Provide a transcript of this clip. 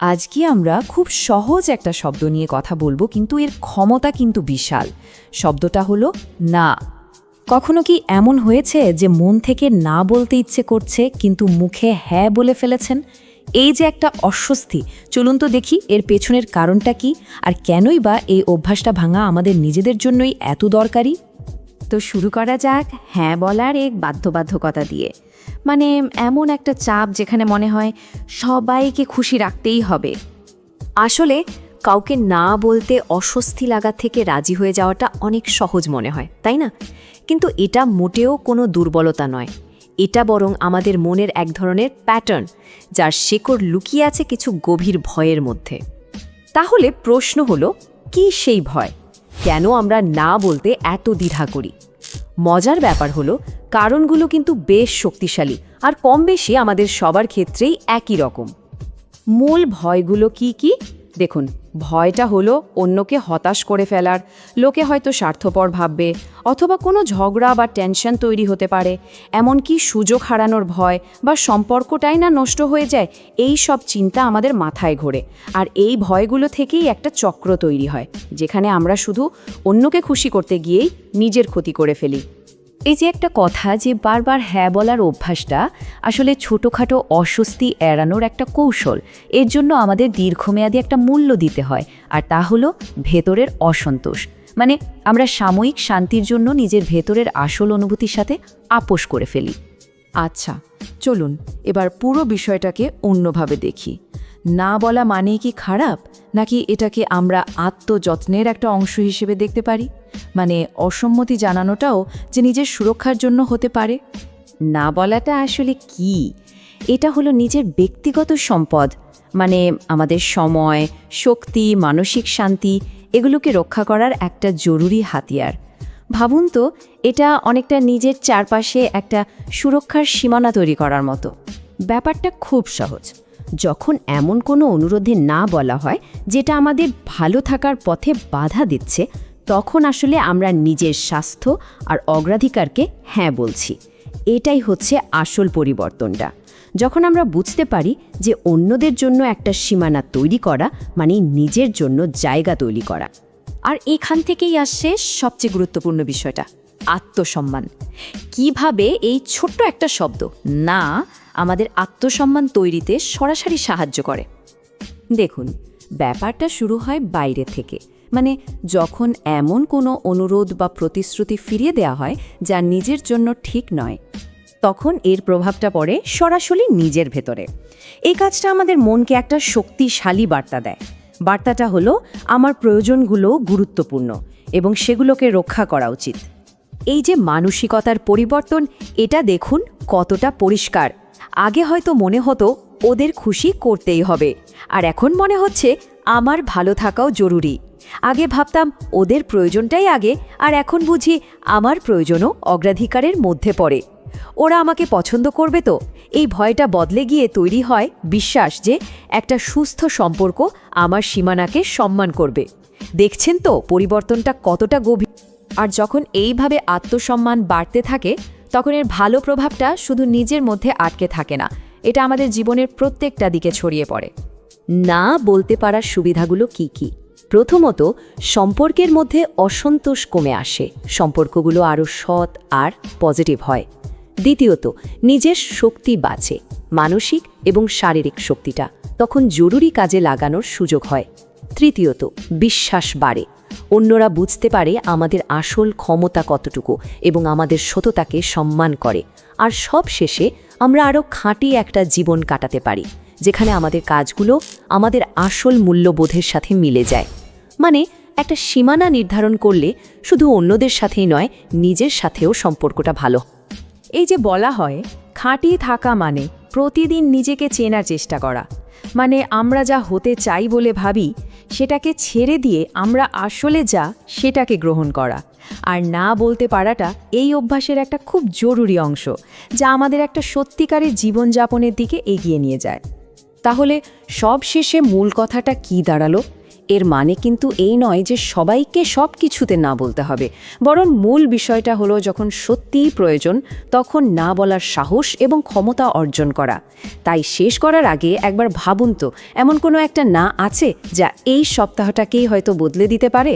আজকে আমরা খুব সহজ একটা শব্দ নিয়ে কথা বলব, কিন্তু এর ক্ষমতা কিন্তু বিশাল। শব্দটা হলো না। কখনো কি এমন হয়েছে যে মন থেকে না বলতে ইচ্ছে করছে, কিন্তু মুখে হ্যাঁ বলে ফেলেছেন? এই যে একটা অস্বস্তি, চলুন তো দেখি এর পেছনের কারণটা কি, আর কেনই বা এই অভ্যাসটা ভাঙা আমাদের নিজেদের জন্যই এত দরকারি? তো শুরু করা যাক হ্যাঁ বলার এক বাধ্যবাধ্যকতা দিয়ে। মানে এমন একটা চাপ যেখানে মনে হয় সবাইকে খুশি রাখতেই হবে। আসলে কাউকে না বলতে অস্বস্তি লাগা থেকে রাজি হয়ে যাওয়াটা অনেক সহজ মনে হয়, তাই না? কিন্তু এটা মোটেও কোনো দুর্বলতা নয়। এটা বরং আমাদের মনের এক ধরনের প্যাটার্ন যার শেকড় লুকিয়ে আছে কিছু গভীর ভয়ের মধ্যে। তাহলে প্রশ্ন হলো, কি সেই ভয়? কেন আমরা না বলতে এত দ্বিধা করি? মজার ব্যাপার হলো, কারণগুলো কিন্তু বেশ শক্তিশালী আর কম বেশি আমাদের সবার ক্ষেত্রেই একই রকম। মূল ভয়গুলো কি কি? দেখুন, ভয়টা হলো অন্যকে হতাশ করে ফেলার। লোকে হয়তো স্বার্থপর ভাববে, অথবা কোনো ঝগড়া বা টেনশন তৈরি হতে পারে। এমনকি সুযোগ হারানোর ভয় বা সম্পর্কটাই না নষ্ট হয়ে যায়, এই সব চিন্তা আমাদের মাথায় ঘোরে। আর এই ভয়গুলো থেকেই একটা চক্র তৈরি হয়, যেখানে আমরা শুধু অন্যকে খুশি করতে গিয়েই নিজের ক্ষতি করে ফেলি। এই যে একটা কথা যে বারবার হ্যাঁ বলার অভ্যাসটা আসলে ছোটোখাটো অস্বস্তি এড়ানোর একটা কৌশল, এর জন্য আমাদের দীর্ঘমেয়াদী একটা মূল্য দিতে হয়, আর তা হলো ভেতরের অসন্তোষ। মানে আমরা সাময়িক শান্তির জন্য নিজের ভেতরের আসল অনুভূতির সাথে আপোষ করে ফেলি। আচ্ছা চলুন এবার পুরো বিষয়টাকে অন্যভাবে দেখি। না বলা মানে কি খারাপ? নাকি এটাকে আমরা আত্মযত্নের একটা অংশ হিসেবে দেখতে পারি? মানে অসম্মতি জানানোটাও যে নিজের সুরক্ষার জন্য হতে পারে? না বলাটা আসলে কি? এটা হলো নিজের ব্যক্তিগত সম্পদ। মানে আমাদের সময়, শক্তি, মানসিক শান্তি, এগুলোকে রক্ষা করার একটা জরুরি হাতিয়ার। ভাবুন তো, এটা অনেকটা নিজের চারপাশে একটা সুরক্ষার সীমানা তৈরি করার মতো। ব্যাপারটা খুব সহজ। যখন এমন কোনো অনুরোধে না বলা হয়, যেটা আমাদের ভালো থাকার পথে বাধা দিচ্ছে, তখন আসলে আমরা নিজের স্বাস্থ্য আর অগ্রাধিকারকে হ্যাঁ বলছি। এটাই হচ্ছে আসল পরিবর্তনটা। যখন আমরা বুঝতে পারি যে অন্যদের জন্য একটা সীমানা তৈরি করা মানে নিজের জন্য জায়গা তৈরি করা। আর এখান থেকেই আসছে সবচেয়ে গুরুত্বপূর্ণ বিষয়টা। আত্মসম্মান। কীভাবে এই ছোট্ট একটা শব্দ, না, আমাদের আত্মসম্মান তৈরিতে সরাসরি সাহায্য করে? দেখুন, ব্যাপারটা শুরু হয় বাইরে থেকে। মানে যখন এমন কোনো অনুরোধ বা প্রতিশ্রুতি ফিরিয়ে দেওয়া হয় যা নিজের জন্য ঠিক নয়, তখন এর প্রভাবটা পড়ে সরাসরি নিজের ভেতরে। এই কাজটা আমাদের মনকে একটা শক্তিশালী বার্তা দেয়। বার্তাটা হলো, আমার প্রয়োজনগুলো গুরুত্বপূর্ণ এবং সেগুলোকে রক্ষা করা উচিত। এই যে মানসিকতার পরিবর্তন, এটা দেখুন কতটা পরিষ্কার। আগে হয়তো মনে হতো ওদের খুশি করতেই হবে। আর এখন মনে হচ্ছে আমার ভালো থাকাও জরুরি। আগে ভাবতাম ওদের প্রয়োজনটাই আগে, আর এখন বুঝি আমার প্রয়োজনও অগ্রাধিকারের মধ্যে পড়ে। ওরা আমাকে পছন্দ করবে তো? এই ভয়টা বদলে গিয়ে তৈরি হয় বিশ্বাস যে একটা সুস্থ সম্পর্ক আমার সীমানাকে সম্মান করবে। দেখছেন তো পরিবর্তনটা কতটা গভীর? আর যখন এইভাবে আত্মসম্মান বাড়তে থাকে, তখন এর ভালো প্রভাবটা শুধু নিজের মধ্যে আটকে থাকে না। এটা আমাদের জীবনের প্রত্যেকটা দিকে ছড়িয়ে পড়ে। না বলতে পারার সুবিধাগুলো কি কি? প্রথমত, সম্পর্কের মধ্যে অসন্তোষ কমে আসে। সম্পর্কগুলো আরও সৎ আর পজিটিভ হয়। দ্বিতীয়ত, নিজের শক্তি বাঁচে, মানসিক এবং শারীরিক শক্তিটা। তখন জরুরি কাজে লাগানোর সুযোগ হয়। তৃতীয়ত, বিশ্বাস বাড়ে। অন্যরা বুঝতে পারে আমাদের আসল ক্ষমতা কতটুকু এবং আমাদের সততাকে সম্মান করে। আর সব শেষে আমরা আরও খাঁটি একটা জীবন কাটাতে পারি, যেখানে আমাদের কাজগুলো আমাদের আসল মূল্যবোধের সাথে মিলে যায়। মানে একটা সীমানা নির্ধারণ করলে শুধু অন্যদের সাথেই নয়, নিজের সাথেও সম্পর্কটা ভালো। এই যে বলা হয়, খাঁটি থাকা মানে প্রতিদিন নিজেকে চেনার চেষ্টা করা। মানে আমরা যা হতে চাই বলে ভাবি, সেটাকে ছেড়ে দিয়ে আমরা আসলে যা, সেটাকে গ্রহণ করা। আর না বলতে পারাটা এই অভ্যাসের একটা খুব জরুরি অংশ, যা আমাদের একটা সত্যিকারের জীবনযাপনের দিকে এগিয়ে নিয়ে যায়। তাহলে সব শেষে মূল কথাটা কি দাঁড়াল? এর মানে কিন্তু এই নয় যে সবাইকে সব কিছুতে না বলতে হবে। বরং মূল বিষয়টা হলো যখন সত্যিই প্রয়োজন, তখন না বলার সাহস এবং ক্ষমতা অর্জন করা। তাই শেষ করার আগে একবার ভাবুন তো, এমন কোনো একটা না আছে যা এই সপ্তাহটাকেই হয়তো বদলে দিতে পারে?